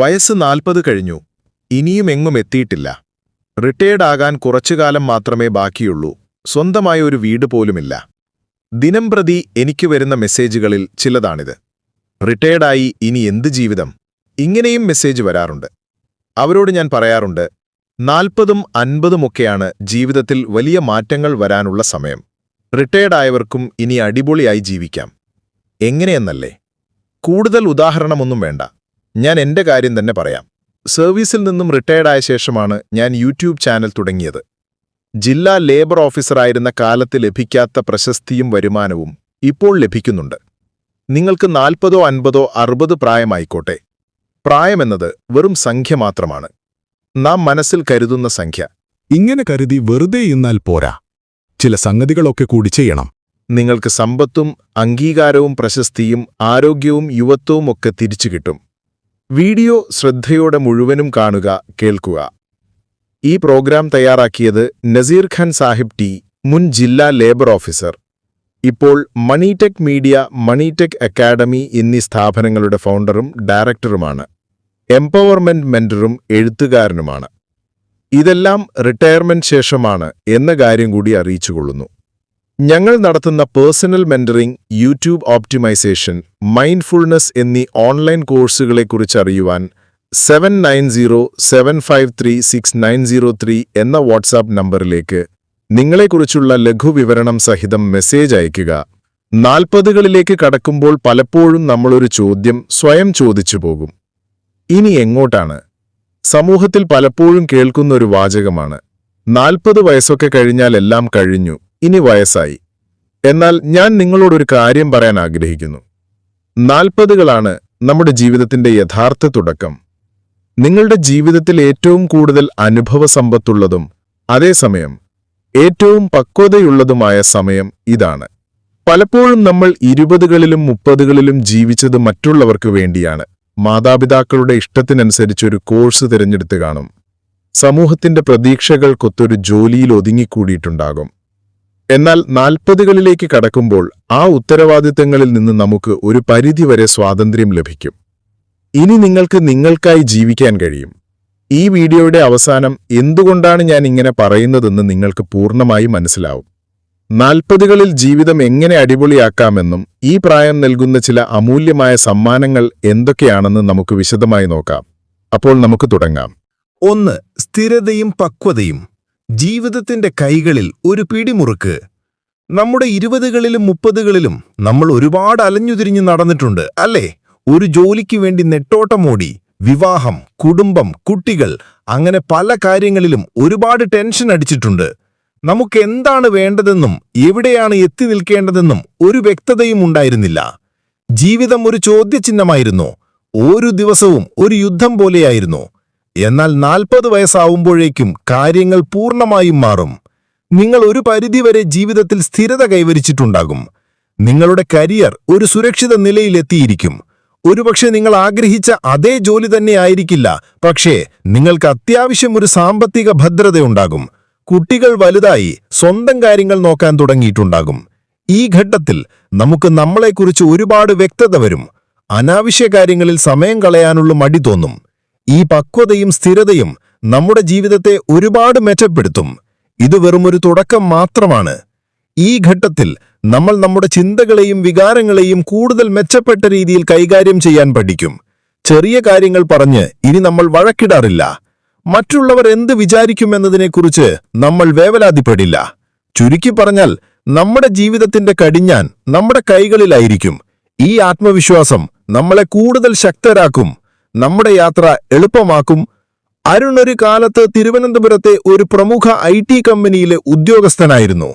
വയസ്സ് നാൽപ്പത് കഴിഞ്ഞു. ഇനിയും എങ്ങും എത്തിയിട്ടില്ല. റിട്ടയേർഡ് ആകാൻ കുറച്ചുകാലം മാത്രമേ ബാക്കിയുള്ളൂ. സ്വന്തമായ ഒരു വീട് പോലുമില്ല. ദിനംപ്രതി എനിക്ക് വരുന്ന മെസ്സേജുകളിൽ ചിലതാണിത്. റിട്ടയേർഡായി ഇനി എന്ത് ജീവിതം? ഇങ്ങനെയും മെസ്സേജ് വരാറുണ്ട്. അവരോട് ഞാൻ പറയാറുണ്ട് നാൽപ്പതും അൻപതുമൊക്കെയാണ് ജീവിതത്തിൽ വലിയ മാറ്റങ്ങൾ വരാനുള്ള സമയം. റിട്ടയേർഡായവർക്കും ഇനി അടിപൊളിയായി ജീവിക്കാം. എങ്ങനെയെന്നല്ലേ? കൂടുതൽ ഉദാഹരണമൊന്നും വേണ്ട. ഞാൻ എന്റെ കാര്യം തന്നെ പറയാം. സർവീസിൽ നിന്നും റിട്ടയർഡായ ശേഷമാണ് ഞാൻ യൂട്യൂബ് ചാനൽ തുടങ്ങിയത്. ജില്ലാ ലേബർ ഓഫീസറായിരുന്ന കാലത്ത് ലഭിക്കാത്ത പ്രശസ്തിയും വരുമാനവും ഇപ്പോൾ ലഭിക്കുന്നുണ്ട്. നിങ്ങൾക്ക് നാൽപ്പതോ അൻപതോ അറുപത് പ്രായമായിക്കോട്ടെ. പ്രായമെന്നത് വെറും സംഖ്യ മാത്രമാണ്. നാം മനസ്സിൽ കരുതുന്ന സംഖ്യ. ഇങ്ങനെ കരുതി വെറുതെ ഇന്നാൽ പോരാ. ചില സംഗതികളൊക്കെ കൂടി ചെയ്യണം. നിങ്ങൾക്ക് സമ്പത്തും അംഗീകാരവും പ്രശസ്തിയും ആരോഗ്യവും യുവത്വവും ഒക്കെ തിരിച്ചു കിട്ടും. വീഡിയോ ശ്രദ്ധയോടെ മുഴുവനും കാണുക കേൾക്കുക. ഈ പ്രോഗ്രാം തയ്യാറാക്കിയത് നസീർ ഖാൻ സാഹിബ് ടി മുൻ ജില്ലാ ലേബർ ഓഫീസർ. ഇപ്പോൾ മണിടെക് മീഡിയ മണിടെക് അക്കാഡമി എന്നീ സ്ഥാപനങ്ങളുടെ ഫൗണ്ടറും ഡയറക്ടറുമാണ്. എംപവർമെന്റ് മെന്ററും എഴുത്തുകാരനുമാണ്. ഇതെല്ലാം റിട്ടയർമെന്റ് ശേഷമാണ് എന്ന കാര്യം കൂടി അറിയിച്ചുകൊള്ളുന്നു. ഞങ്ങൾ നടത്തുന്ന personal mentoring YouTube optimization mindfulness എന്നീ ഓൺലൈൻ കോഴ്സുകളെക്കുറിച്ച് അറിയുവാൻ seven nine zero seven five three six nine zero three എന്ന വാട്സാപ്പ് നമ്പറിലേക്ക് നിങ്ങളെക്കുറിച്ചുള്ള ലഘുവിവരണം സഹിതം മെസ്സേജ് അയയ്ക്കുക. നാൽപ്പതുകളിലേക്ക് കടക്കുമ്പോൾ പലപ്പോഴും നമ്മളൊരു ചോദ്യം സ്വയം ചോദിച്ചു പോകും. ഇനി എങ്ങോട്ടാണ്? സമൂഹത്തിൽ പലപ്പോഴും കേൾക്കുന്ന ഒരു വാചകമാണ്. നാൽപ്പത് വയസ്സൊക്കെ കഴിഞ്ഞാൽ എല്ലാം കഴിഞ്ഞു. ഇനി വയസ്സായി. എന്നാൽ ഞാൻ നിങ്ങളോടൊരു കാര്യം പറയാൻ ആഗ്രഹിക്കുന്നു. നാൽപ്പതുകളാണ് നമ്മുടെ ജീവിതത്തിന്റെ യഥാർത്ഥ തുടക്കം. നിങ്ങളുടെ ജീവിതത്തിൽ ഏറ്റവും കൂടുതൽ അനുഭവ സമ്പത്തുള്ളതും അതേസമയം ഏറ്റവും പക്വതയുള്ളതുമായ സമയം ഇതാണ്. പലപ്പോഴും നമ്മൾ ഇരുപതുകളിലും മുപ്പതുകളിലും ജീവിച്ചത് മറ്റുള്ളവർക്ക് വേണ്ടിയാണ്. മാതാപിതാക്കളുടെ ഇഷ്ടത്തിനനുസരിച്ച് ഒരു കോഴ്സ് തിരഞ്ഞെടുത്ത് കാണും. സമൂഹത്തിന്റെ പ്രതീക്ഷകൾക്കൊത്തൊരു ജോലിയിൽ ഒതുങ്ങിക്കൂടിയിട്ടുണ്ടാകും. എന്നാൽ നാൽപ്പതുകളിലേക്ക് കടക്കുമ്പോൾ ആ ഉത്തരവാദിത്തങ്ങളിൽ നിന്ന് നമുക്ക് ഒരു പരിധിവരെ സ്വാതന്ത്ര്യം ലഭിക്കും. ഇനി നിങ്ങൾക്ക് നിങ്ങൾക്കായി ജീവിക്കാൻ കഴിയും. ഈ വീഡിയോയുടെ അവസാനം എന്തുകൊണ്ടാണ് ഞാൻ ഇങ്ങനെ പറയുന്നതെന്ന് നിങ്ങൾക്ക് പൂർണമായി മനസ്സിലാവും. നാൽപ്പതുകളിൽ ജീവിതം എങ്ങനെ അടിപൊളിയാക്കാമെന്നും ഈ പ്രായം നൽകുന്ന ചില അമൂല്യമായ സമ്മാനങ്ങൾ എന്തൊക്കെയാണെന്ന് നമുക്ക് വിശദമായി നോക്കാം. അപ്പോൾ നമുക്ക് തുടങ്ങാം. ഒന്ന് സ്ഥിരതയും പക്വതയും. ജീവിതത്തിന്റെ കൈകളിൽ ഒരു പിടിമുറുക്ക്. നമ്മുടെ ഇരുപതുകളിലും മുപ്പതുകളിലും നമ്മൾ ഒരുപാട് അലഞ്ഞുതിരിഞ്ഞു നടന്നിട്ടുണ്ട് അല്ലേ? ഒരു ജോലിക്ക് വേണ്ടി നെട്ടോട്ടമോടി വിവാഹം കുടുംബം കുട്ടികൾ അങ്ങനെ പല കാര്യങ്ങളിലും ഒരുപാട് ടെൻഷൻ അടിച്ചിട്ടുണ്ട്. നമുക്ക് എന്താണ് വേണ്ടതെന്നും എവിടെയാണ് എത്തി നിൽക്കേണ്ടതെന്നും ഒരു വ്യക്തതയും ഉണ്ടായിരുന്നില്ല. ജീവിതം ഒരു ചോദ്യചിഹ്നമായിരുന്നു. ഓരോ ദിവസവും ഒരു യുദ്ധം പോലെയായിരുന്നു. എന്നാൽ നാൽപ്പത് വയസ്സാവുമ്പോഴേക്കും കാര്യങ്ങൾ പൂർണമായും മാറും. നിങ്ങൾ ഒരു പരിധിവരെ ജീവിതത്തിൽ സ്ഥിരത കൈവരിച്ചിട്ടുണ്ടാകും. നിങ്ങളുടെ കരിയർ ഒരു സുരക്ഷിത നിലയിലെത്തിയിരിക്കും ഒരുപക്ഷെ നിങ്ങൾ ആഗ്രഹിച്ച അതേ ജോലി തന്നെ ആയിരിക്കില്ല. പക്ഷേ നിങ്ങൾക്ക് അത്യാവശ്യം ഒരു സാമ്പത്തിക ഭദ്രതയുണ്ടാകും. കുട്ടികൾ വലുതായി സ്വന്തം കാര്യങ്ങൾ നോക്കാൻ തുടങ്ങിയിട്ടുണ്ടാകും. ഈ ഘട്ടത്തിൽ നമുക്ക് നമ്മളെക്കുറിച്ച് ഒരുപാട് വ്യക്തത വരും. അനാവശ്യ കാര്യങ്ങളിൽ സമയം കളയാനുള്ള മടി തോന്നും. ഈ പക്വതയും സ്ഥിരതയും നമ്മുടെ ജീവിതത്തെ ഒരുപാട് മെച്ചപ്പെടുത്തും. ഇത് വെറുമൊരു തുടക്കം മാത്രമാണ്. ഈ ഘട്ടത്തിൽ നമ്മൾ നമ്മുടെ ചിന്തകളെയും വികാരങ്ങളെയും കൂടുതൽ മെച്ചപ്പെട്ട രീതിയിൽ കൈകാര്യം ചെയ്യാൻ പഠിക്കും. ചെറിയ കാര്യങ്ങൾ പറഞ്ഞ് ഇനി നമ്മൾ വഴക്കിടാറില്ല. മറ്റുള്ളവർ എന്ത് വിചാരിക്കുമെന്നതിനെക്കുറിച്ച് നമ്മൾ വേവലാതിപ്പെടില്ല. ചുരുക്കി പറഞ്ഞാൽ നമ്മുടെ ജീവിതത്തിന്റെ കടിഞ്ഞാൻ നമ്മുടെ കൈകളിലായിരിക്കും. ഈ ആത്മവിശ്വാസം നമ്മളെ കൂടുതൽ ശക്തരാക്കും. നമ്മുടെ യാത്ര എളുപ്പമാക്കും. അരുൺ ഒരു കാലത്ത് തിരുവനന്തപുരത്തെ ഒരു പ്രമുഖ ഐ ടി കമ്പനിയിലെ ഉദ്യോഗസ്ഥനായിരുന്നു.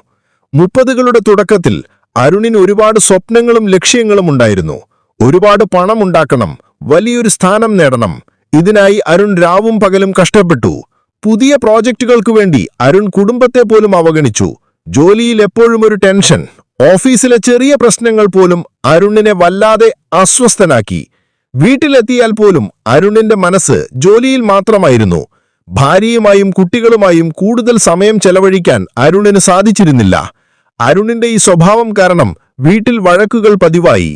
മുപ്പതുകളുടെ തുടക്കത്തിൽ അരുണിന് ഒരുപാട് സ്വപ്നങ്ങളും ലക്ഷ്യങ്ങളും ഉണ്ടായിരുന്നു. ഒരുപാട് പണം ഉണ്ടാക്കണം വലിയൊരു സ്ഥാനം നേടണം. ഇതിനായി അരുൺ രാവും പകലും കഷ്ടപ്പെട്ടു. പുതിയ പ്രോജക്റ്റുകൾക്ക് വേണ്ടി അരുൺ കുടുംബത്തെ പോലും അവഗണിച്ചു. ജോലിയിൽ എപ്പോഴും ഒരു ടെൻഷൻ. ഓഫീസിലെ ചെറിയ പ്രശ്നങ്ങൾ പോലും അരുണിനെ വല്ലാതെ അസ്വസ്ഥനാക്കി. വീട്ടിലെത്തിയാൽ പോലും അരുണിന്റെ മനസ്സ് ജോലിയിൽ മാത്രമായിരുന്നു. ഭാര്യയുമായും കുട്ടികളുമായും കൂടുതൽ സമയം ചെലവഴിക്കാൻ അരുണിന് സാധിച്ചിരുന്നില്ല. അരുണിന്റെ ഈ സ്വഭാവം കാരണം വീട്ടിൽ വഴക്കുകൾ പതിവായി.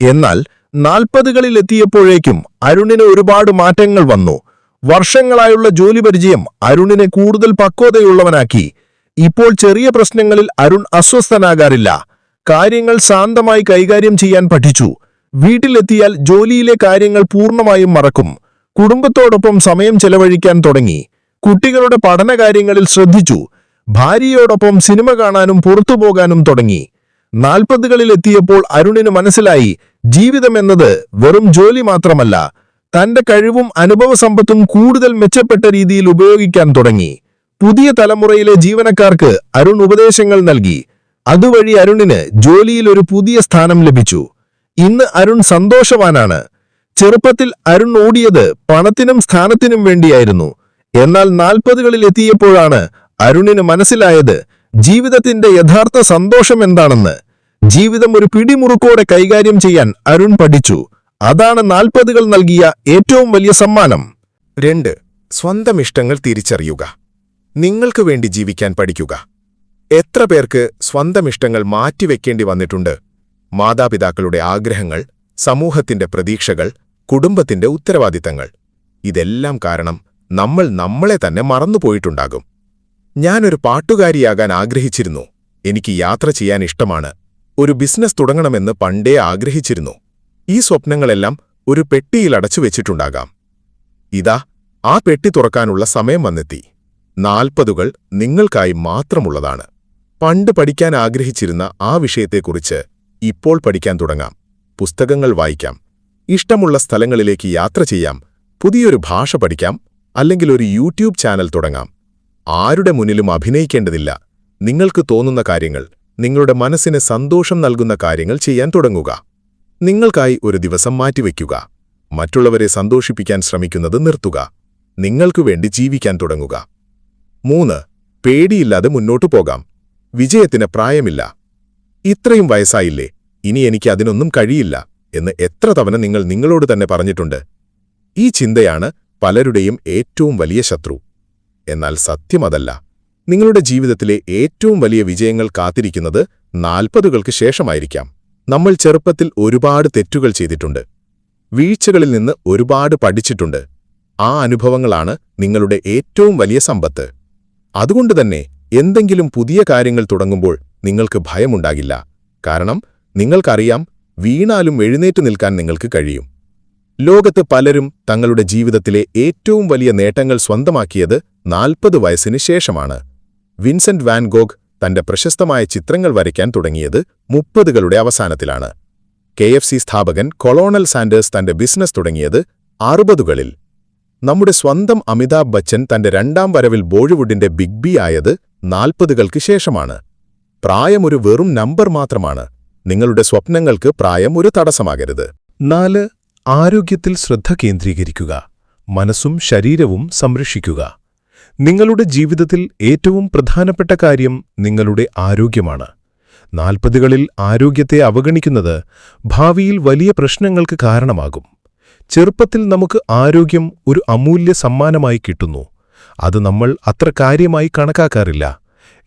എന്നാൽ നാൽപ്പതുകളിലെത്തിയപ്പോഴേക്കും അരുണിന് ഒരുപാട് മാറ്റങ്ങൾ വന്നു. വർഷങ്ങളായുള്ള ജോലി പരിചയം അരുണിനെ കൂടുതൽ പക്വതയുള്ളവനാക്കി. ഇപ്പോൾ ചെറിയ പ്രശ്നങ്ങളിൽ അരുൺ അസ്വസ്ഥനാകാറില്ല. കാര്യങ്ങൾ ശാന്തമായി കൈകാര്യം ചെയ്യാൻ പഠിച്ചു. വീട്ടിലെത്തിയാൽ ജോലിയിലെ കാര്യങ്ങൾ പൂർണമായും മറക്കും. കുടുംബത്തോടൊപ്പം സമയം ചെലവഴിക്കാൻ തുടങ്ങി. കുട്ടികളുടെ പഠനകാര്യങ്ങളിൽ ശ്രദ്ധിച്ചു. ഭാര്യയോടൊപ്പം സിനിമ കാണാനും പുറത്തു പോകാനും തുടങ്ങി. നാൽപ്പതുകളിലെത്തിയപ്പോൾ അരുണിന് മനസ്സിലായി ജീവിതം ജീവിതമെന്നത് വെറും ജോലി മാത്രമല്ല തന്റെ കഴിവും അനുഭവ സമ്പത്തും കൂടുതൽ മെച്ചപ്പെട്ട രീതിയിൽ ഉപയോഗിക്കാൻ തുടങ്ങി. പുതിയ തലമുറയിലെ ജീവനക്കാർക്ക് അരുൺ ഉപദേശങ്ങൾ നൽകി. അതുവഴി അരുണിന് ജോലിയിൽ ഒരു പുതിയ സ്ഥാനം ലഭിച്ചു. ഇന്ന് അരുൺ സന്തോഷവാനാണ്. ചെറുപ്പത്തിൽ അരുൺ ഓടിയത് പണത്തിനും സ്ഥാനത്തിനും വേണ്ടിയായിരുന്നു. എന്നാൽ നാൽപ്പതുകളിൽ എത്തിയപ്പോഴാണ് അരുണിന് മനസ്സിലായത് ജീവിതത്തിന്റെ യഥാർത്ഥ സന്തോഷം എന്താണെന്ന്. ജീവിതം ഒരു പിടിമുറുക്കോടെ കൈകാര്യം ചെയ്യാൻ അരുൺ പഠിച്ചു. അതാണ് നാൽപ്പതുകൾ നൽകിയ ഏറ്റവും വലിയ സമ്മാനം. രണ്ട്. സ്വന്തം ഇഷ്ടങ്ങൾ തിരിച്ചറിയുക. നിങ്ങൾക്ക് വേണ്ടി ജീവിക്കാൻ പഠിക്കുക. എത്ര പേർക്ക് സ്വന്തം ഇഷ്ടങ്ങൾ മാറ്റിവെക്കേണ്ടി വന്നിട്ടുണ്ട്? മാതാപിതാക്കളുടെ ആഗ്രഹങ്ങൾ സമൂഹത്തിന്റെ പ്രതീക്ഷകൾ കുടുംബത്തിന്റെ ഉത്തരവാദിത്തങ്ങൾ. ഇതെല്ലാം കാരണം നമ്മൾ നമ്മളെ തന്നെ മറന്നുപോയിട്ടുണ്ടാകും. ഞാനൊരു പാട്ടുകാരിയാകാൻ ആഗ്രഹിച്ചിരുന്നു. എനിക്ക് യാത്ര ചെയ്യാൻ ഇഷ്ടമാണ്. ഒരു ബിസിനസ് തുടങ്ങണമെന്ന് പണ്ടേ ആഗ്രഹിച്ചിരുന്നു. ഈ സ്വപ്നങ്ങളെല്ലാം ഒരു പെട്ടിയിൽ അടച്ചു വെച്ചിട്ടുണ്ടാകാം. ഇതാ ആ പെട്ടി തുറക്കാനുള്ള സമയം വന്നെത്തി. നാൽപ്പതുകൾ നിങ്ങൾക്കായി മാത്രമുള്ളതാണ്. പണ്ട് പഠിക്കാൻ ആഗ്രഹിച്ചിരുന്ന ആ വിഷയത്തെക്കുറിച്ച് ഇപ്പോൾ പഠിക്കാൻ തുടങ്ങാം. പുസ്തകങ്ങൾ വായിക്കാം. ഇഷ്ടമുള്ള സ്ഥലങ്ങളിലേക്ക് യാത്ര ചെയ്യാം. പുതിയൊരു ഭാഷ പഠിക്കാം. അല്ലെങ്കിൽ ഒരു യൂട്യൂബ് ചാനൽ തുടങ്ങാം. ആരുടെ മുന്നിലും അഭിനയിക്കേണ്ടതില്ല. നിങ്ങൾക്ക് തോന്നുന്ന കാര്യങ്ങൾ നിങ്ങളുടെ മനസ്സിന് സന്തോഷം നൽകുന്ന കാര്യങ്ങൾ ചെയ്യാൻ തുടങ്ങുക. നിങ്ങൾക്കായി ഒരു ദിവസം മാറ്റിവെക്കുക. മറ്റുള്ളവരെ സന്തോഷിപ്പിക്കാൻ ശ്രമിക്കുന്നത് നിർത്തുക. നിങ്ങൾക്കു വേണ്ടി ജീവിക്കാൻ തുടങ്ങുക. മൂന്ന് പേടിയില്ലാതെ മുന്നോട്ടു പോകാം. വിജയത്തിന് പ്രായമില്ല. ഇത്രയും വയസ്സായില്ലേ? ഇനി എനിക്ക് അതിനൊന്നും കഴിയില്ല എന്ന് എത്ര തവണ നിങ്ങൾ നിങ്ങളോട് തന്നെ പറഞ്ഞിട്ടുണ്ട്. ഈ ചിന്തയാണ് പലരുടെയും ഏറ്റവും വലിയ ശത്രു. എന്നാൽ സത്യമതല്ല. നിങ്ങളുടെ ജീവിതത്തിലെ ഏറ്റവും വലിയ വിജയങ്ങൾ കാത്തിരിക്കുന്നത് നാൽപ്പതുകൾക്ക് ശേഷമായിരിക്കാം. നമ്മൾ ചെറുപ്പത്തിൽ ഒരുപാട് തെറ്റുകൾ ചെയ്തിട്ടുണ്ട്. വീഴ്ചകളിൽ നിന്ന് ഒരുപാട് പഠിച്ചിട്ടുണ്ട്. ആ അനുഭവങ്ങളാണ് നിങ്ങളുടെ ഏറ്റവും വലിയ സമ്പത്ത്. അതുകൊണ്ടുതന്നെ എന്തെങ്കിലും പുതിയ കാര്യങ്ങൾ തുടങ്ങുമ്പോൾ നിങ്ങൾക്ക് ഭയമുണ്ടാകില്ല. കാരണം നിങ്ങൾക്കറിയാം വീണാലും എഴുന്നേറ്റു നിൽക്കാൻ നിങ്ങൾക്ക് കഴിയും. ലോകത്ത് പലരും തങ്ങളുടെ ജീവിതത്തിലെ ഏറ്റവും വലിയ നേട്ടങ്ങൾ സ്വന്തമാക്കിയത് നാൽപ്പത് വയസ്സിന് ശേഷമാണ്. വിൻസെന്റ് വാൻ ഗോഗ് തന്റെ പ്രശസ്തമായ ചിത്രങ്ങൾ വരയ്ക്കാൻ തുടങ്ങിയത് മുപ്പതുകളുടെ അവസാനത്തിലാണ്. കെ എഫ് സി സ്ഥാപകൻ കൊളോണൽ സാൻഡേഴ്സ് തന്റെ ബിസിനസ് തുടങ്ങിയത് അറുപതുകളിൽ. നമ്മുടെ സ്വന്തം അമിതാഭ് ബച്ചൻ തന്റെ രണ്ടാം വരവിൽ ബോളിവുഡിന്റെ ബിഗ് ബി ആയത് നാൽപ്പതുകൾക്ക് ശേഷമാണ്. പ്രായമൊരു വെറും നമ്പർ മാത്രമാണ്. നിങ്ങളുടെ സ്വപ്നങ്ങൾക്ക് പ്രായം ഒരു തടസ്സമാകരുത്. നാല് ആരോഗ്യത്തിൽ ശ്രദ്ധ കേന്ദ്രീകരിക്കുക. മനസ്സും ശരീരവും സംരക്ഷിക്കുക. നിങ്ങളുടെ ജീവിതത്തിൽ ഏറ്റവും പ്രധാനപ്പെട്ട കാര്യം നിങ്ങളുടെ ആരോഗ്യമാണ്. നാൽപ്പതുകളിൽ ആരോഗ്യത്തെ അവഗണിക്കുന്നത് ഭാവിയിൽ വലിയ പ്രശ്നങ്ങൾക്ക് കാരണമാകും. ചെറുപ്പത്തിൽ നമുക്ക് ആരോഗ്യം ഒരു അമൂല്യ സമ്മാനമായി കിട്ടുന്നു. അത് നമ്മൾ അത്ര കാര്യമായി കണക്കാക്കാറില്ല.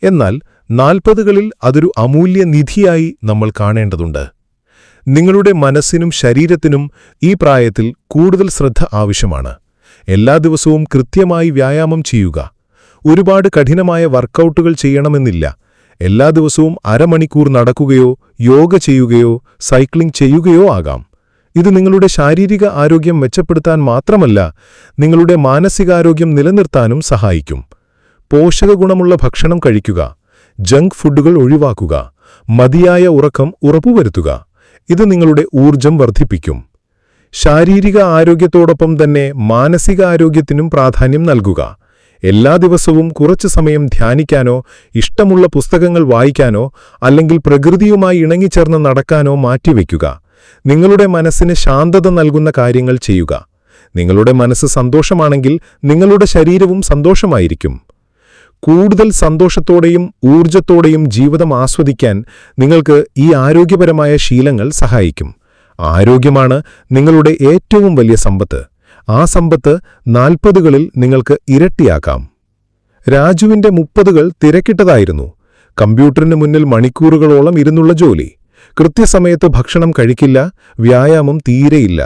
എന്നാൽ നാൽപ്പതുകളിൽ അതൊരു അമൂല്യ നിധിയായി നമ്മൾ കാണേണ്ടതുണ്ട്. നിങ്ങളുടെ മനസ്സിനും ശരീരത്തിനും ഈ പ്രായത്തിൽ കൂടുതൽ ശ്രദ്ധ ആവശ്യമാണ്. എല്ലാ ദിവസവും കൃത്യമായി വ്യായാമം ചെയ്യുക. ഒരുപാട് കഠിനമായ വർക്കൗട്ടുകൾ ചെയ്യണമെന്നില്ല. എല്ലാ ദിവസവും അരമണിക്കൂർ നടക്കുകയോ യോഗ ചെയ്യുകയോ സൈക്ലിംഗ് ചെയ്യുകയോ ആകാം. ഇത് നിങ്ങളുടെ ശാരീരിക ആരോഗ്യം മെച്ചപ്പെടുത്താൻ മാത്രമല്ല നിങ്ങളുടെ മാനസികാരോഗ്യം നിലനിർത്താനും സഹായിക്കും. പോഷകഗുണമുള്ള ഭക്ഷണം കഴിക്കുക. ജങ്ക് ഫുഡുകൾ ഒഴിവാക്കുക. മതിയായ ഉറക്കം ഉറപ്പുവരുത്തുക. ഇത് നിങ്ങളുടെ ഊർജം വർദ്ധിപ്പിക്കും. ശാരീരിക ആരോഗ്യത്തോടൊപ്പം തന്നെ മാനസിക ആരോഗ്യത്തിനും പ്രാധാന്യം നൽകുക. എല്ലാ ദിവസവും കുറച്ചു സമയം ധ്യാനിക്കാനോ ഇഷ്ടമുള്ള പുസ്തകങ്ങൾ വായിക്കാനോ അല്ലെങ്കിൽ പ്രകൃതിയുമായി ഇണങ്ങിച്ചേർന്ന് നടക്കാനോ മാറ്റിവെക്കുക. നിങ്ങളുടെ മനസ്സിന് ശാന്തത നൽകുന്ന കാര്യങ്ങൾ ചെയ്യുക. നിങ്ങളുടെ മനസ്സ് സന്തോഷമാണെങ്കിൽ നിങ്ങളുടെ ശരീരവും സന്തോഷമായിരിക്കും. കൂടുതൽ സന്തോഷത്തോടെയും ഊർജത്തോടെയും ജീവിതം ആസ്വദിക്കാൻ നിങ്ങൾക്ക് ഈ ആരോഗ്യപരമായ ശീലങ്ങൾ സഹായിക്കും. ആരോഗ്യമാണ് നിങ്ങളുടെ ഏറ്റവും വലിയ സമ്പത്ത്. ആ സമ്പത്ത് നാൽപ്പതുകളിൽ നിങ്ങൾക്ക് ഇരട്ടിയാക്കാം. രാജുവിന്റെ മുപ്പതുകൾ തിരക്കിട്ടതായിരുന്നു. കമ്പ്യൂട്ടറിന് മുന്നിൽ മണിക്കൂറുകളോളം ഇരുന്നുള്ള ജോലി. കൃത്യസമയത്ത് ഭക്ഷണം കഴിക്കില്ല വ്യായാമം തീരെയില്ല.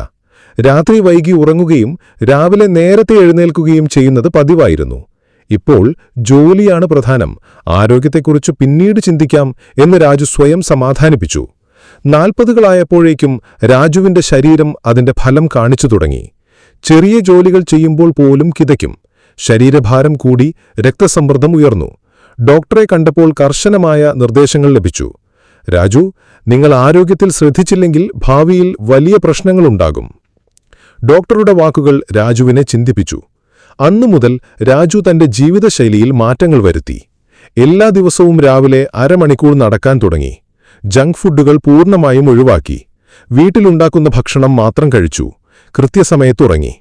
രാത്രി വൈകി ഉറങ്ങുകയും രാവിലെ നേരത്തെ എഴുന്നേൽക്കുകയും ചെയ്യുന്നത് പതിവായിരുന്നു. ഇപ്പോൾ ജോലിയാണ് പ്രധാനം. ആരോഗ്യത്തെക്കുറിച്ച് പിന്നീട് ചിന്തിക്കാം എന്ന് രാജു സ്വയം സമാധാനിപ്പിച്ചു. നാൽപ്പതുകളായപ്പോഴേക്കും രാജുവിന്റെ ശരീരം അതിന്റെ ഫലം കാണിച്ചു തുടങ്ങി. ചെറിയ ജോലികൾ ചെയ്യുമ്പോൾ പോലും കിതയ്ക്കും. ശരീരഭാരം കൂടി രക്തസമ്മർദ്ദം ഉയർന്നു. ഡോക്ടറെ കണ്ടപ്പോൾ കർശനമായ നിർദ്ദേശങ്ങൾ ലഭിച്ചു. രാജു നിങ്ങൾ ആരോഗ്യത്തിൽ ശ്രദ്ധിച്ചില്ലെങ്കിൽ ഭാവിയിൽ വലിയ പ്രശ്നങ്ങളുണ്ടാകും. ഡോക്ടറുടെ വാക്കുകൾ രാജുവിനെ ചിന്തിപ്പിച്ചു. അന്നു മുതൽ രാജു തന്റെ ജീവിതശൈലിയിൽ മാറ്റങ്ങൾ വരുത്തി. എല്ലാ ദിവസവും രാവിലെ അരമണിക്കൂർ നടക്കാൻ തുടങ്ങി. ജങ്ക് ഫുഡുകൾ പൂർണമായും ഒഴിവാക്കി. വീട്ടിലുണ്ടാക്കുന്ന ഭക്ഷണം മാത്രം കഴിച്ചു. കൃത്യസമയത്തുറങ്ങി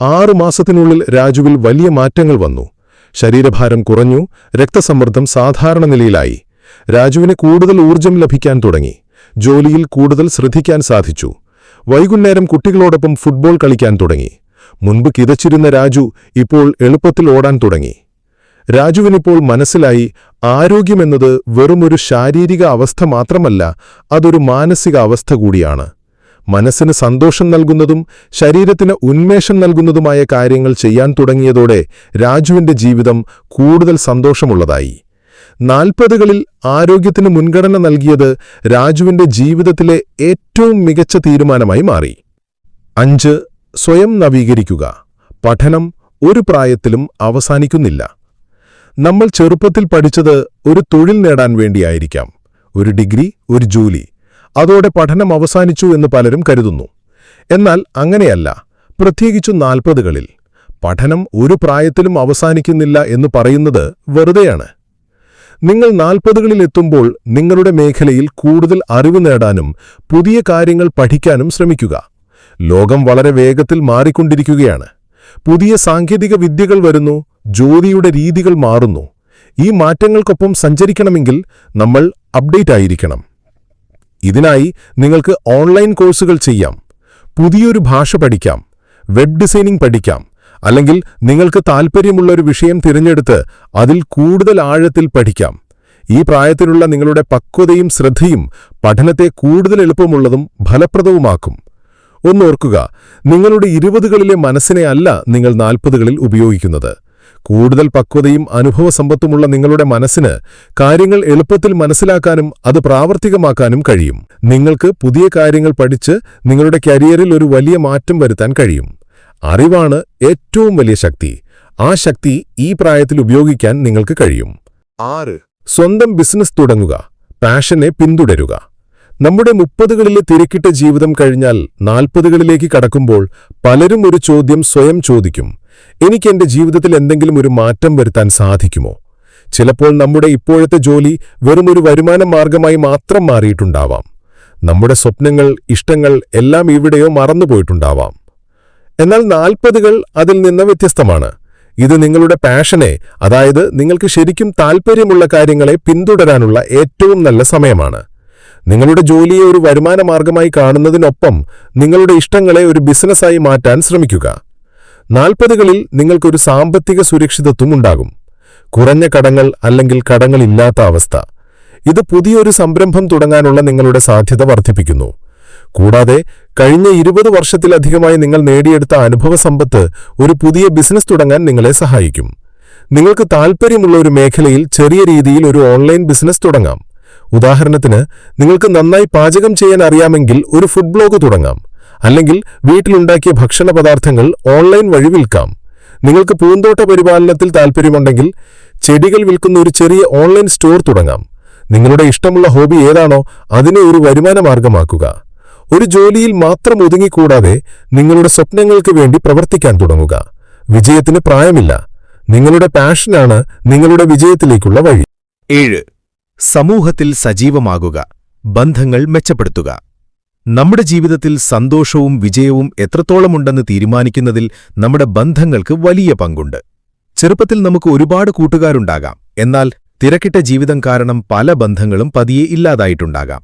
ആറു മാസത്തിനുള്ളിൽ രാജുവിൽ വലിയ മാറ്റങ്ങൾ വന്നു. ശരീരഭാരം കുറഞ്ഞു. രക്തസമ്മർദ്ദം സാധാരണ നിലയിലായി. രാജുവിന് കൂടുതൽ ഊർജം ലഭിക്കാൻ തുടങ്ങി. ജോലിയിൽ കൂടുതൽ ശ്രദ്ധിക്കാൻ സാധിച്ചു. വൈകുന്നേരം കുട്ടികളോടൊപ്പം ഫുട്ബോൾ കളിക്കാൻ തുടങ്ങി. മുൻപ് കിതച്ചിരുന്ന രാജു ഇപ്പോൾ എളുപ്പത്തിൽ ഓടാൻ തുടങ്ങി. രാജുവിനിപ്പോൾ മനസ്സിലായി ആരോഗ്യമെന്നത് വെറുമൊരു ശാരീരിക അവസ്ഥ മാത്രമല്ല അതൊരു മാനസിക അവസ്ഥ കൂടിയാണ്. മനസ്സിന് സന്തോഷം നൽകുന്നതും ശരീരത്തിന് ഉന്മേഷം നൽകുന്നതുമായ കാര്യങ്ങൾ ചെയ്യാൻ തുടങ്ങിയതോടെ രാജുവിന്റെ ജീവിതം കൂടുതൽ സന്തോഷമുള്ളതായി. നാൽപ്പതുകളിൽ ആരോഗ്യത്തിന് മുൻഗണന നൽകിയത് രാജുവിന്റെ ജീവിതത്തിലെ ഏറ്റവും മികച്ച തീരുമാനമായി മാറി. അഞ്ച് സ്വയം നവീകരിക്കുക. പഠനം ഒരു പ്രായത്തിലും അവസാനിക്കുന്നില്ല. നമ്മൾ ചെറുപ്പത്തിൽ പഠിച്ചത് ഒരു തൊഴിൽ നേടാൻ വേണ്ടിയായിരിക്കാം. ഒരു ഡിഗ്രി ഒരു ജോലി. അതോടെ പഠനം അവസാനിച്ചു എന്ന് പലരും കരുതുന്നു. എന്നാൽ അങ്ങനെയല്ല. പ്രത്യേകിച്ചു നാൽപ്പതുകളിൽ. പഠനം ഒരു പ്രായത്തിലും അവസാനിക്കുന്നില്ല എന്ന് പറയുന്നത് വെറുതെയാണ്. നിങ്ങൾ നാൽപ്പതുകളിലെത്തുമ്പോൾ നിങ്ങളുടെ മേഖലയിൽ കൂടുതൽ അറിവ് നേടാനും പുതിയ കാര്യങ്ങൾ പഠിക്കാനും ശ്രമിക്കുക. ലോകം വളരെ വേഗത്തിൽ മാറിക്കൊണ്ടിരിക്കുകയാണ്. പുതിയ സാങ്കേതിക വിദ്യകൾ വരുന്നു ജോലിയുടെ രീതികൾ മാറുന്നു. ഈ മാറ്റങ്ങൾക്കൊപ്പം സഞ്ചരിക്കണമെങ്കിൽ നമ്മൾ അപ്ഡേറ്റ് ആയിരിക്കണം. ഇതിനായി നിങ്ങൾക്ക് ഓൺലൈൻ കോഴ്സുകൾ ചെയ്യാം പുതിയൊരു ഭാഷ പഠിക്കാം വെബ് ഡിസൈനിംഗ് പഠിക്കാം അല്ലെങ്കിൽ നിങ്ങൾക്ക് താൽപ്പര്യമുള്ള ഒരു വിഷയം തിരഞ്ഞെടുത്ത് അതിൽ കൂടുതൽ ആഴത്തിൽ പഠിക്കാം. ഈ പ്രായത്തിലുള്ള നിങ്ങളുടെ പക്വതയും ശ്രദ്ധയും പഠനത്തെ കൂടുതൽ എളുപ്പമുള്ളതും ഫലപ്രദവുമാക്കും. ഒന്നോർക്കുക നിങ്ങളുടെ ഇരുപതുകളിലെ മനസ്സിനെ അല്ല നിങ്ങൾ നാൽപ്പതുകളിൽ ഉപയോഗിക്കുന്നത്. കൂടുതൽ പക്വതയും അനുഭവസമ്പത്തുമുള്ള നിങ്ങളുടെ മനസ്സിന് കാര്യങ്ങൾ എളുപ്പത്തിൽ മനസ്സിലാക്കാനും അത് പ്രാവർത്തികമാക്കാനും കഴിയും. നിങ്ങൾക്ക് പുതിയ കാര്യങ്ങൾ പഠിച്ച് നിങ്ങളുടെ കരിയറിൽ ഒരു വലിയ മാറ്റം വരുത്താൻ കഴിയും. അറിവാണ് ഏറ്റവും വലിയ ശക്തി. ആ ശക്തി ഈ പ്രായത്തിൽ ഉപയോഗിക്കാൻ നിങ്ങൾക്ക് കഴിയും. ആറ്. സ്വന്തം ബിസിനസ് തുടങ്ങുക. പാഷനെ പിന്തുടരുക. നമ്മുടെ മുപ്പതുകളിലെ തിരക്കിട്ട ജീവിതം കഴിഞ്ഞാൽ നാൽപ്പതുകളിലേക്ക് കടക്കുമ്പോൾ പലരും ഒരു ചോദ്യം സ്വയം ചോദിക്കും. എനിക്ക് എന്റെ ജീവിതത്തിൽ എന്തെങ്കിലും ഒരു മാറ്റം വരുത്താൻ സാധിക്കുമോ? ചിലപ്പോൾ നമ്മുടെ ഇപ്പോഴത്തെ ജോലി വെറുമൊരു വരുമാന മാർഗമായി മാത്രം മാറിയിട്ടുണ്ടാവാം. നമ്മുടെ സ്വപ്നങ്ങൾ ഇഷ്ടങ്ങൾ എല്ലാം ഇവിടെയോ മറന്നുപോയിട്ടുണ്ടാവാം എന്നാൽ നാൽപ്പതുകൾ അതിൽ നിന്ന് വ്യത്യസ്തമാണ്. ഇത് നിങ്ങളുടെ പാഷനെ അതായത് നിങ്ങൾക്ക് ശരിക്കും താൽപ്പര്യമുള്ള കാര്യങ്ങളെ പിന്തുടരാനുള്ള ഏറ്റവും നല്ല സമയമാണ്. നിങ്ങളുടെ ജോലിയെ ഒരു വരുമാന മാർഗമായി കാണുന്നതിനൊപ്പം നിങ്ങളുടെ ഇഷ്ടങ്ങളെ ഒരു ബിസിനസ്സായി മാറ്റാൻ ശ്രമിക്കുക. നാൽപ്പതുകളിൽ നിങ്ങൾക്കൊരു സാമ്പത്തിക സുരക്ഷിതത്വം ഉണ്ടാകും. കുറഞ്ഞ കടങ്ങൾ അല്ലെങ്കിൽ കടങ്ങളില്ലാത്ത അവസ്ഥ. ഇത് പുതിയൊരു സംരംഭം തുടങ്ങാനുള്ള നിങ്ങളുടെ സാധ്യത വർദ്ധിപ്പിക്കുന്നു. കൂടാതെ കഴിഞ്ഞ ഇരുപത് വർഷത്തിലധികമായി നിങ്ങൾ നേടിയെടുത്ത അനുഭവ സമ്പത്ത് ഒരു പുതിയ ബിസിനസ് തുടങ്ങാൻ നിങ്ങളെ സഹായിക്കും. നിങ്ങൾക്ക് താൽപ്പര്യമുള്ള ഒരു മേഖലയിൽ ചെറിയ രീതിയിൽ ഒരു ഓൺലൈൻ ബിസിനസ് തുടങ്ങാം. ഉദാഹരണത്തിന് നിങ്ങൾക്ക് നന്നായി പാചകം ചെയ്യാൻ അറിയാമെങ്കിൽ ഒരു ഫുഡ് ബ്ലോഗ് തുടങ്ങാം. അല്ലെങ്കിൽ വീട്ടിലുണ്ടാക്കിയ ഭക്ഷണ പദാർത്ഥങ്ങൾ ഓൺലൈൻ വഴി വിൽക്കാം. നിങ്ങൾക്ക് പൂന്തോട്ട പരിപാലനത്തിൽ താൽപ്പര്യമുണ്ടെങ്കിൽ ചെടികൾ വിൽക്കുന്ന ഒരു ചെറിയ ഓൺലൈൻ സ്റ്റോർ തുടങ്ങാം. നിങ്ങളുടെ ഇഷ്ടമുള്ള ഹോബി ഏതാണോ അതിനെ ഒരു വരുമാന മാർഗമാക്കുക. ഒരു ജോലിയിൽ മാത്രം ഒതുങ്ങിക്കൂടാതെ നിങ്ങളുടെ സ്വപ്നങ്ങൾക്ക് വേണ്ടി പ്രവർത്തിക്കാൻ തുടങ്ങുക. വിജയത്തിന് പ്രായമില്ല. നിങ്ങളുടെ പാഷനാണ് നിങ്ങളുടെ വിജയത്തിലേക്കുള്ള വഴി. ഏഴ്. സമൂഹത്തിൽ സജീവമാകുക ബന്ധങ്ങൾ മെച്ചപ്പെടുത്തുക. നമ്മുടെ ജീവിതത്തിൽ സന്തോഷവും വിജയവും എത്രത്തോളമുണ്ടെന്ന് തീരുമാനിക്കുന്നതിൽ നമ്മുടെ ബന്ധങ്ങൾക്ക് വലിയ പങ്കുണ്ട്. ചെറുപ്പത്തിൽ നമുക്ക് ഒരുപാട് കൂട്ടുകാരുണ്ടാകാം എന്നാൽ തിരക്കിട്ട ജീവിതം കാരണം പല ബന്ധങ്ങളും പതിയെ ഇല്ലാതായിട്ടുണ്ടാകാം.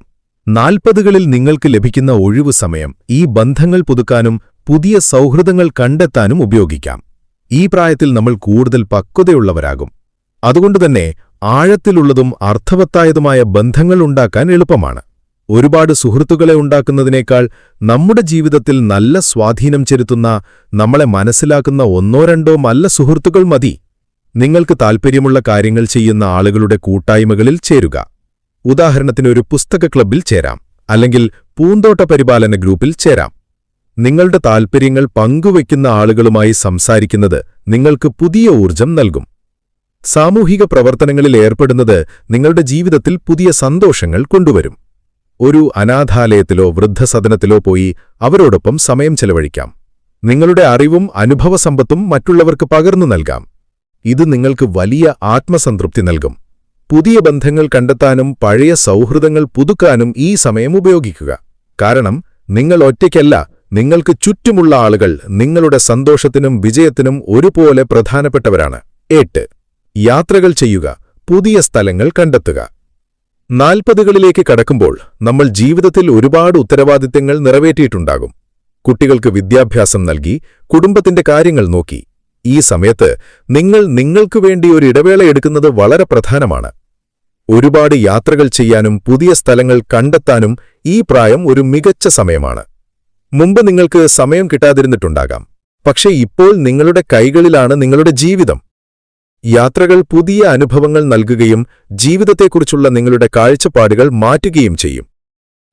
നാൽപ്പതുകളിൽ നിങ്ങൾക്ക് ലഭിക്കുന്ന ഒഴിവു സമയം ഈ ബന്ധങ്ങൾ പുതുക്കാനും പുതിയ സൗഹൃദങ്ങൾ കണ്ടെത്താനും ഉപയോഗിക്കാം. ഈ പ്രായത്തിൽ നമ്മൾ കൂടുതൽ പക്വതയുള്ളവരാകും. അതുകൊണ്ടുതന്നെ ആഴത്തിലുള്ളതും അർത്ഥവത്തായതുമായ ബന്ധങ്ങൾ ഉണ്ടാക്കാൻ എളുപ്പമാണ്. ഒരുപാട് സുഹൃത്തുക്കളെ ഉണ്ടാക്കുന്നതിനേക്കാൾ നമ്മുടെ ജീവിതത്തിൽ നല്ല സ്വാധീനം ചെലുത്തുന്ന നമ്മളെ മനസ്സിലാക്കുന്ന ഒന്നോ രണ്ടോ നല്ല സുഹൃത്തുക്കൾ മതി. നിങ്ങൾക്ക് താൽപ്പര്യമുള്ള കാര്യങ്ങൾ ചെയ്യുന്ന ആളുകളുടെ കൂട്ടായ്മകളിൽ ചേരുക. ഉദാഹരണത്തിന് ഒരു പുസ്തക ക്ലബ്ബിൽ ചേരാം അല്ലെങ്കിൽ പൂന്തോട്ട പരിപാലന ഗ്രൂപ്പിൽ ചേരാം. നിങ്ങളുടെ താൽപ്പര്യങ്ങൾ പങ്കുവയ്ക്കുന്ന ആളുകളുമായി സംസാരിക്കുന്നത് നിങ്ങൾക്ക് പുതിയ ഊർജം നൽകും. സാമൂഹിക പ്രവർത്തനങ്ങളിൽ ഏർപ്പെടുന്നത് നിങ്ങളുടെ ജീവിതത്തിൽ പുതിയ സന്തോഷങ്ങൾ കൊണ്ടുവരും. ഒരു അനാഥാലയത്തിലോ വൃദ്ധസദനത്തിലോ പോയി അവരോടൊപ്പം സമയം ചെലവഴിക്കാം. നിങ്ങളുടെ അറിവും അനുഭവസമ്പത്തും മറ്റുള്ളവർക്ക് പകർന്നു നൽകാം. ഇത് നിങ്ങൾക്ക് വലിയ ആത്മസംതൃപ്തി നൽകും. പുതിയ ബന്ധങ്ങൾ കണ്ടെത്താനും പഴയ സൗഹൃദങ്ങൾ പുതുക്കാനും ഈ സമയം ഉപയോഗിക്കുക. കാരണം നിങ്ങൾ ഒറ്റയ്ക്കല്ല നിങ്ങൾക്ക് ചുറ്റുമുള്ള ആളുകൾ നിങ്ങളുടെ സന്തോഷത്തിനും വിജയത്തിനും ഒരുപോലെ പ്രധാനപ്പെട്ടവരാണ്. എട്ട് യാത്രകൾ ചെയ്യുക പുതിയ സ്ഥലങ്ങൾ കണ്ടെത്തുക. നാൽപ്പതുകളിലേക്ക് കടക്കുമ്പോൾ നമ്മൾ ജീവിതത്തിൽ ഒരുപാട് ഉത്തരവാദിത്തങ്ങൾ നിറവേറ്റിയിട്ടുണ്ടാകും. കുട്ടികൾക്ക് വിദ്യാഭ്യാസം നൽകി കുടുംബത്തിന്റെ കാര്യങ്ങൾ നോക്കി. ഈ സമയത്ത് നിങ്ങൾ നിങ്ങൾക്കു വേണ്ടി ഒരു ഇടവേള എടുക്കുന്നത് വളരെ പ്രധാനമാണ്. ഒരുപാട് യാത്രകൾ ചെയ്യാനും പുതിയ സ്ഥലങ്ങൾ കണ്ടെത്താനും ഈ പ്രായം ഒരു മികച്ച സമയമാണ്. മുമ്പ് നിങ്ങൾക്ക് സമയം കിട്ടാതിരുന്നിട്ടുണ്ടാകാം. പക്ഷേ ഇപ്പോൾ നിങ്ങളുടെ കൈകളിലാണ് നിങ്ങളുടെ ജീവിതം. യാത്രകൾ പുതിയ അനുഭവങ്ങൾ നൽകുകയും ജീവിതത്തെക്കുറിച്ചുള്ള നിങ്ങളുടെ കാഴ്ചപ്പാടുകൾ മാറ്റുകയും ചെയ്യും.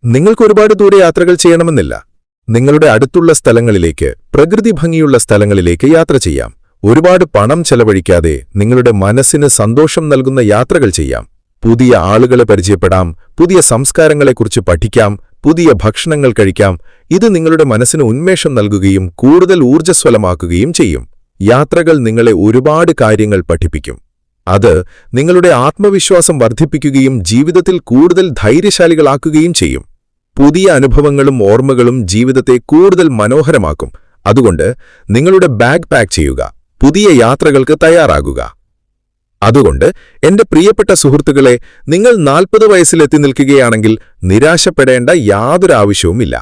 നിങ്ങൾക്ക് ഒരുപാട് ദൂരെ യാത്രകൾ ചെയ്യണമെന്നില്ല. നിങ്ങളുടെ അടുത്തുള്ള സ്ഥലങ്ങളിലേക്ക് പ്രകൃതി ഭംഗിയുള്ള സ്ഥലങ്ങളിലേക്ക് യാത്ര ചെയ്യാം. ഒരുപാട് പണം ചെലവഴിക്കാതെ നിങ്ങളുടെ മനസ്സിന് സന്തോഷം നൽകുന്ന യാത്രകൾ ചെയ്യാം. പുതിയ ആളുകളെ പരിചയപ്പെടാം പുതിയ സംസ്കാരങ്ങളെക്കുറിച്ച് പഠിക്കാം പുതിയ ഭക്ഷണങ്ങൾ കഴിക്കാം. ഇത് നിങ്ങളുടെ മനസ്സിന് ഉന്മേഷം നൽകുകയും കൂടുതൽ ഊർജസ്വലമാക്കുകയും ചെയ്യും. യാത്രകൾ നിങ്ങളെ ഒരുപാട് കാര്യങ്ങൾ പഠിപ്പിക്കും. അത് നിങ്ങളുടെ ആത്മവിശ്വാസം വർദ്ധിപ്പിക്കുകയും ജീവിതത്തിൽ കൂടുതൽ ധൈര്യശാലികളാക്കുകയും ചെയ്യും. പുതിയ അനുഭവങ്ങളും ഓർമ്മകളും ജീവിതത്തെ കൂടുതൽ മനോഹരമാക്കും. അതുകൊണ്ട് നിങ്ങളുടെ ബാഗ് പാക്ക് ചെയ്യുക. പുതിയ യാത്രകൾക്ക് തയ്യാറാകുക. അതുകൊണ്ട് എന്റെ പ്രിയപ്പെട്ട സുഹൃത്തുക്കളെ നിങ്ങൾ നാൽപ്പത് വയസ്സിലെത്തി നിൽക്കുകയാണെങ്കിൽ നിരാശപ്പെടേണ്ട യാതൊരു ആവശ്യവുമില്ല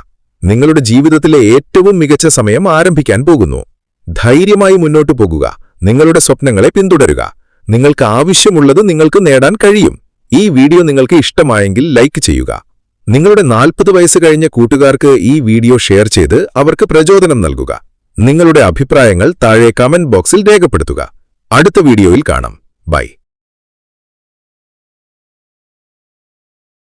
നിങ്ങളുടെ ജീവിതത്തിലെ ഏറ്റവും മികച്ച സമയം ആരംഭിക്കാൻ പോകുന്നു. ധൈര്യമായി മുന്നോട്ടു പോകുക. നിങ്ങളുടെ സ്വപ്നങ്ങളെ പിന്തുടരുക. നിങ്ങൾക്ക് ആവശ്യമുള്ളത് നിങ്ങൾക്ക് നേടാൻ കഴിയും. ഈ വീഡിയോ നിങ്ങൾക്ക് ഇഷ്ടമായെങ്കിൽ ലൈക്ക് ചെയ്യുക. നിങ്ങളുടെ നാൽപ്പത് വയസ്സ് കഴിഞ്ഞ കൂട്ടുകാർക്ക് ഈ വീഡിയോ ഷെയർ ചെയ്ത് അവർക്ക് പ്രചോദനം നൽകുക. നിങ്ങളുടെ അഭിപ്രായങ്ങൾ താഴെ കമന്റ് ബോക്സിൽ രേഖപ്പെടുത്തുക. അടുത്ത വീഡിയോയിൽ കാണാം. ബൈ.